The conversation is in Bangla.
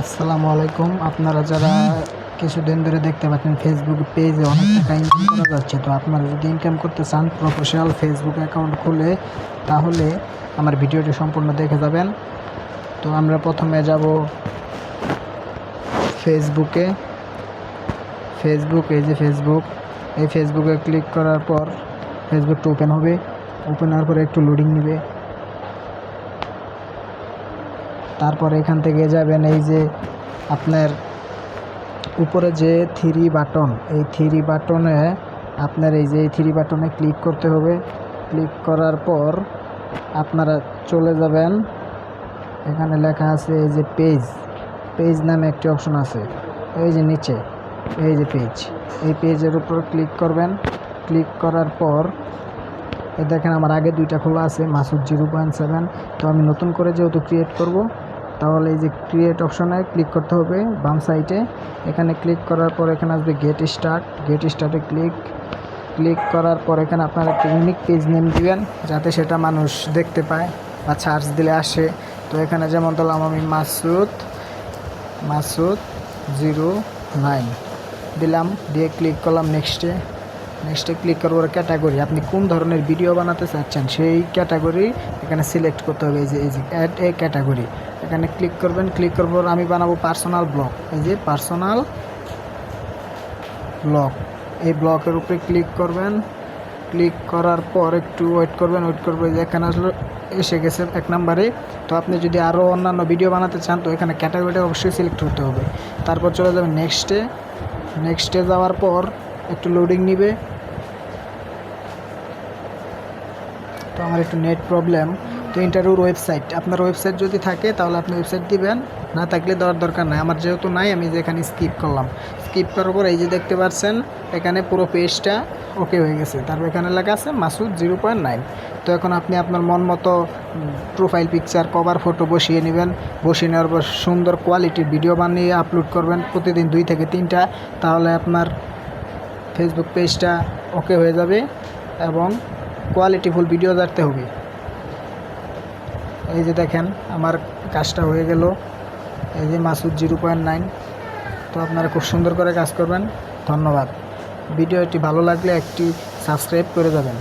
আসসালামু আলাইকুম। আপনারা যারা কিছুদিন ধরে দেখতে পাচ্ছেন ফেসবুক পেজে অনেক টাকা ইনকাম করা যাচ্ছে, তো আপনারা যদি ইনকাম করতে চান প্রফেশনাল ফেসবুক অ্যাকাউন্ট খুলে, তাহলে আমার ভিডিওটি সম্পূর্ণ দেখে যাবেন। তো আমরা প্রথমে যাব ফেসবুকে ফেসবুক এই যে ফেসবুক এই ফেসবুকে ক্লিক করার পর ফেসবুকটা ওপেন হবে। ওপেন হওয়ার পরে একটু লোডিং নেবে। তারপর এখান থেকে যাবেন এই যে আপনার উপরে যে থ্রি বাটন, এই থ্রি বাটনে আপনার এই যে এই থ্রি বাটনে ক্লিক করতে হবে। ক্লিক করার পর আপনারা চলে যাবেন। এখানে লেখা আছে এই যে পেজ পেজ নামে একটি অপশন আছে। এই যে নিচে, এই যে পেজ, এই পেজের উপর ক্লিক করবেন। ক্লিক করার পর, এ দেখেন আমার আগে দুইটা খোলা আছে, মাসুদ জিরো পয়েন্ট সেভেন। তো আমি নতুন করে যেহেতু ক্রিয়েট করব তাহলে এই যে ক্রিয়েট অপশনে ক্লিক করতে হবে বাম সাইডে এখানে ক্লিক করার পর এখানে আসবে গেট স্টার্ট গেট স্টার্টে ক্লিক ক্লিক করার পর এখানে আপনার একটা ইউনিক পেজ নেম দিবেন, যাতে সেটা মানুষ দেখতে পায় বা সার্চ দিলে আসে। তো এখানে যেমন দিলাম আমি মাসুদ মাসুদ জিরো নাইন দিলাম, দিয়ে ক্লিক করলাম নেক্সটে নেক্সটে ক্লিক করব ক্যাটাগরি আপনি কোন ধরনের ভিডিও বানাতে চাচ্ছেন, সেই ক্যাটাগরি এখানে সিলেক্ট করতে হবে। এই যে এই যে অ্যাড এ ক্যাটাগরি এখানে ক্লিক করবেন ক্লিক করব আমি বানাবো পার্সোনাল ব্লগ এই যে পার্সোনাল ব্লগ এই ব্লকের উপরে ক্লিক করবেন। ক্লিক করার পর একটু ওয়েট করবেন ওয়েট করবেন যে এখানে আসলে, এসে গেছে এক নাম্বারে। তো আপনি যদি আরও অন্যান্য ভিডিও বানাতে চান, তো এখানে ক্যাটাগরিটা অবশ্যই সিলেক্ট করতে হবে। তারপর চলে যাবেন নেক্সটে নেক্সটে যাওয়ার পর একটু লোডিং নিবে। তো আমার একটু নেট প্রবলেম। তো ইন্টারভিউর ওয়েবসাইট, আপনার ওয়েবসাইট যদি থাকে তাহলে আপনি ওয়েবসাইট দিবেন। না থাকলে দেওয়ার দরকার নাই। আমার যেহেতু নাই, আমি যে এখানে স্কিপ করলাম। স্কিপ করার পর এই যে দেখতে পাচ্ছেন, এখানে পুরো পেজটা ওকে হয়ে গেছে। তারপর এখানে লেখা আছে মাসুদ জিরো পয়েন্ট নাইন তো এখন আপনি আপনার মন মতো প্রোফাইল পিকচার কভার ফটো বসিয়ে নেবেন। বসিয়ে নেওয়ার পর সুন্দর কোয়ালিটির ভিডিও বানিয়ে আপলোড করবেন প্রতিদিন দুই থেকে তিনটা। তাহলে আপনার ফেসবুক পেজটা ওকে হয়ে যাবে এবং কোয়ালিটিফুল ভিডিও দেখতে হবে। এই যে দেখেন, আমার কাজটা হয়ে গেল। এই যে মাসুদ জিরো পয়েন্ট নাইন। তো আপনারা খুব সুন্দর করে কাজ করবেন। ধন্যবাদ। ভিডিওটি ভালো লাগলে একটি সাবস্ক্রাইব করে যাবেন।